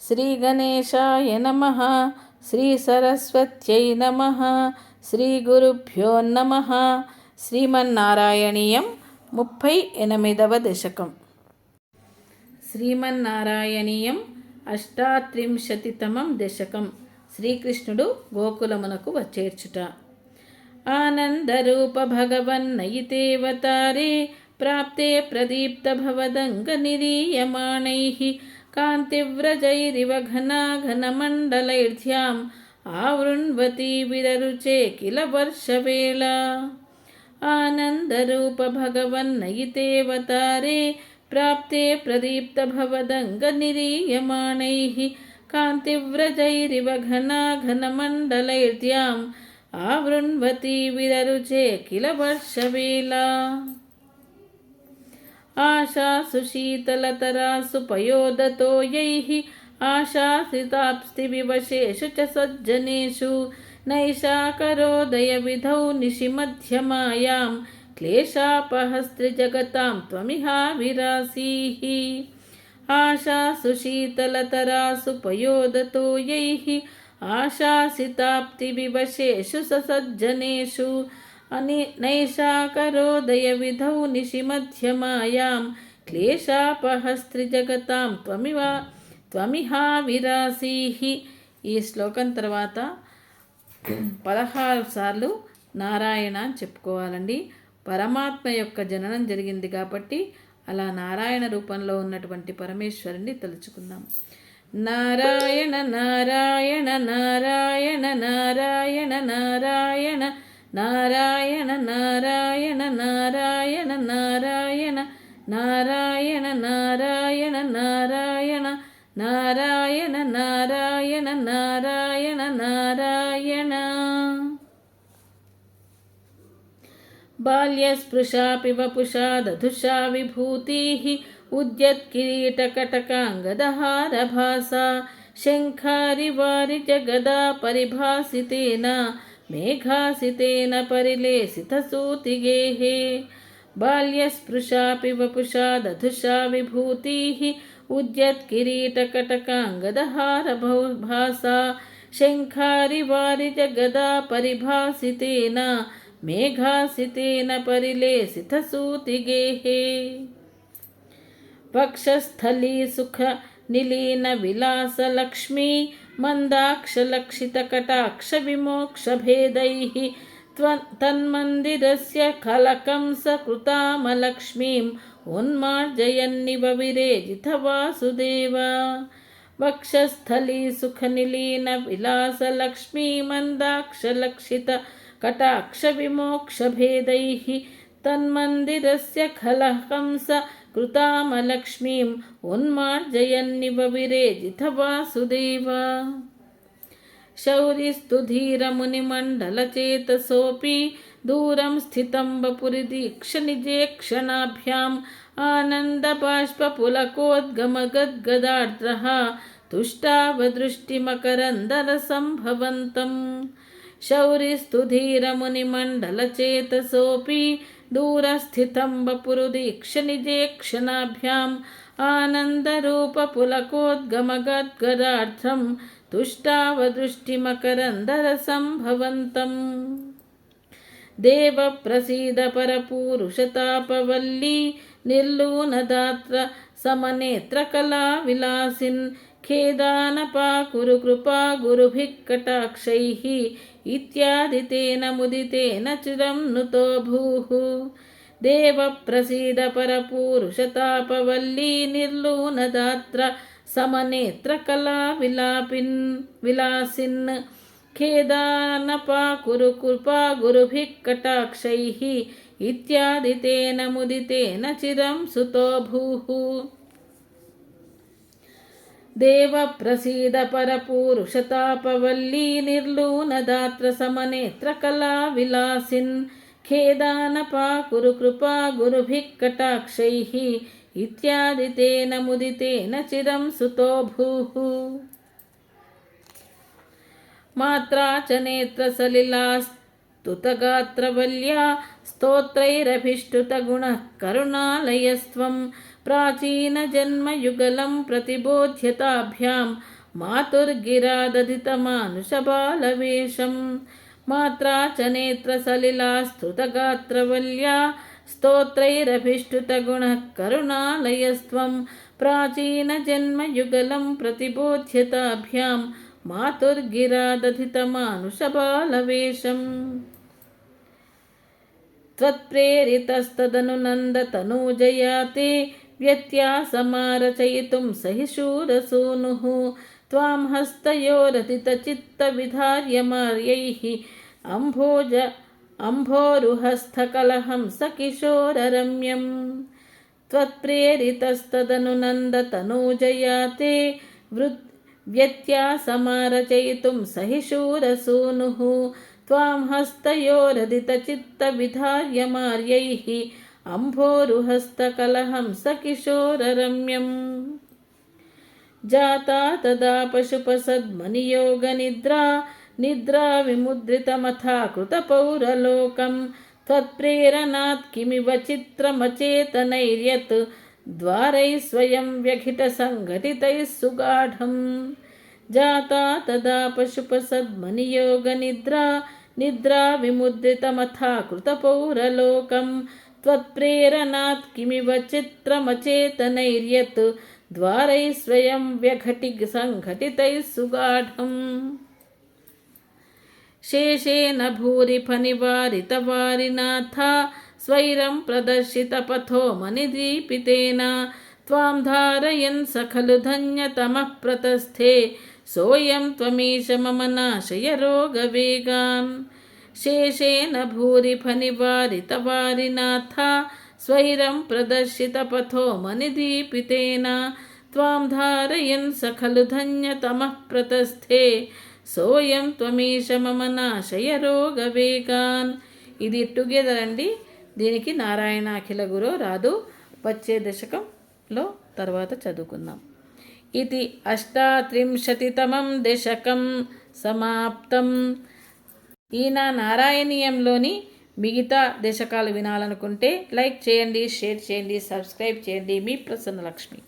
శ్రీగణేశాయ నమ శ్రీసరస్వత్యై నమ శ్రీగురుభ్యో నమ శ్రీమన్నారాయణీయం ముప్పై ఎనిమిదవ దశకం. శ్రీమన్నారాయణీయం అష్టాత్రింశతితమం దశకం. శ్రీకృష్ణుడు గోకులమునకు వచ్చేర్చుట. ఆనందరూప భగవన్నయితేవతారే ప్రాప్తే ప్రదీప్తభవదంగనిరీయమాణైः कान्तिव्रजैरिव घनाघनमण्डलैर्ध्याम् आवृण्वती विररुचे किल वर्षवेला आनन्दरूपभगवन्नयितेऽवतारे प्राप्ते प्रदीप्तभवदङ्गनिरीयमाणैः कान्तिव्रजैरिव घनाघनमण्डलैर्द्याम् आवृण्वती विररुचे किल वर्षवेला आशासु शीतलतरासु पयोदतो यैः आशासिताप्स्तिविवशेषु च सज्जनेषु नैषा करोदयविधौ निशिमध्यमायां क्लेशापहस्त्रिजगतां त्वमिहाविरासीः आशासु शीतलतरासु पयोदतो यैः आशासिताप्तिविवशेषु ससज्जनेषु अनि नैषाकरोदयविधौ निशिमध्यमायां క్లేశాపహస్త్రిజగతాం త్వమివ త్వమిహావిరాసీః ఈ శ్లోకం తర్వాత పదహారు సార్లు నారాయణ అని చెప్పుకోవాలండి పరమాత్మ యొక్క జననం జరిగింది కాబట్టి అలా నారాయణ రూపంలో ఉన్నటువంటి పరమేశ్వరుని తలుచుకుందాం నారాయణ నారాయణ నారాయణ నారాయణ నారాయణ नारायण नारायण नारायण नारायण नारायण नारायण नारायण नारायण नारायण नारायण नारायण बाल्यस्पृशापि वपुषा दधुषा विभूतिः उद्यत्किरीटकटकाङ्गदहारभासा शङ्खारि वारिजगदा परिभाषितेना ಮೇಘಾಸಿತೇನ ಪರಿಲೇಸಿತಸೂತಿಗೇಃ ಬಾಲ್ಯಸ್ಪೃಶಾ ಪಿವಪುಷಾ ದಧುಷಾ ವಿಭೂತಿಃ उद्यत किरीटकटकाङ्गदहारभासा शङ्खारिवारिजगदा परिभासितेन मेघासितेन परिलेसितसूतिगेः वक्षस्थलीसुखनिलीनविलासलक्ष्मी मन्दाक्षलक्षितकटाक्षविमोक्षभेदैः तन्मन्दिरस्य खलकंसकृतामलक्ष्मीम् उन्मार्जयन्निव विरेजितवासुदेव वक्षस्थली सुखनिलीनविलासलक्ष्मी मन्दाक्षलक्षितकटाक्षविमोक्षभेदैः तन्मन्दिरस्य खलहंस కృతామలక్ష్మీం ఉన్మార్జయన్నివ విరేజిత వాసుదేవ శౌరిస్తు ధీరమునిమండలచేతసోऽपि దూరం స్థితం వపురి దీక్ష నిజే క్షణాభ్యాం ఆనందబాష్పపులకోద్గమగద్గదార్ద్ర तुष्टावदृष्टिमकरन्दरसम्भवन्तं शौरिस्तुधीरमुनिमण्डलचेतसोऽपि दूरस्थितं वपुरुदीक्ष निजे क्षणाभ्याम् आनन्दरूपपुलकोद्गमगद्गदार्थं तुष्टावदृष्टिमकरन्दरसम्भवन्तम् देवप्रसीद परपूरुषतापवल्ली निर्लूनदात्र समनेत्रकलाविलासिन् खेदानपाकुरु कृपा गुरुभिः कटाक्षैः इत्यादि तेन मुदितेन चिरं नुतो भूः देवप्रसीद परपूरुषतापवल्ली निर्लूनदात्र समनेत्रकलाविलापिन् विलासिन् खेदानपाकुरु कृपा गुरुभिः कटाक्षैः इत्यादि तेन मुदितेन चिरं सुतो भूः देवप्रसीद परपूरुषतापवल्ली निर्लूनदात्र समनेत्रकलाविलासिन् खेदानपाकुरु कृपा गुरुभिः कटाक्षैः इत्यादि तेन मुदितेन चिरं सुतो भूः मात्रा च स्तुतगात्रवल्या स्तोत्रैरभिष्टुतगुणः करुणालयस्त्वं प्राचीनजन्मयुगलं प्रतिबोध्यताभ्यां मातुर्गिरादधितमानुषबालवेशं मात्रा च नेत्रसलिला स्तुतगात्रवल्या स्तोत्रैरभिष्टुतगुणः करुणालयस्त्वं प्राचीनजन्मयुगलं प्रतिबोध्यताभ्यां मातुर्गिरादधितमानुषबालवेशम् त्वत्प्रेरितस्तदनुनन्दतनूजया ते व्यत्यासमारचयितुं सहिशूरसूनुः। त्वां हस्तयोरतितचित्तविधार्यमार्यैः अम्भोज अम्भोरुहस्थकलहं सकिशोररम्यम्। त्वत्प्रेरितस्तदनुनन्दतनूजया ते वृत् व्यत्यासमारचयितुं सहिशूरसूनुः। त्वां हस्तयोरदितचित्तविधार्यमार्यैः अम्भोरुहस्तकलहं सकिशोररम्यम् जाता तदा पशुपसद्मनियोगनिद्रा निद्रा विमुद्रितमथा कृतपौरलोकं त्वत्प्रेरणात् किमिव चित्रमचेतनैर्यत् द्वारैः स्वयं व्यघितसङ्घटितैः सुगाढम् जाता तदा पशुपसद्मनियोगनिद्रा निद्रा विमुद्रितमथा कृतपौरलोकं त्वत्प्रेरणात् किमिव चित्रमचेतनैर्यत् द्वारैः स्वयं व्यघटि सङ्घटितैः सुगाढम् शेषेण भूरिफनिवारितवारिनाथा स्वैरं प्रदर्शितपथो मणिदीपितेन त्वां धारयन् स खलु धन्यतमः प्रतस्थे सोऽयं त्वमीश मम नाशय रोगवेगान् शेषेण भूरिफनिवारितवारिनाथा स्वैरं प्रदर्शितपथो मणिदीपितेन त्वां धारयन् स खलु धन्यतमः प्रतस्थे సోయం త్వమీశ మమ నాశయ రోగవేగాన్ ఇది టుగెదర్ అండి దీనికి నారాయణ అఖిల గురు రాదు వచ్చే దశకంలో తర్వాత చదువుకుందాం ఇది అష్టాత్రింశతితమం దశకం సమాప్తం ఈయన నారాయణీయంలోని మిగతా దశకాలు వినాలనుకుంటే లైక్ చేయండి షేర్ చేయండి సబ్స్క్రైబ్ చేయండి మీ ప్రసన్నలక్ష్మి.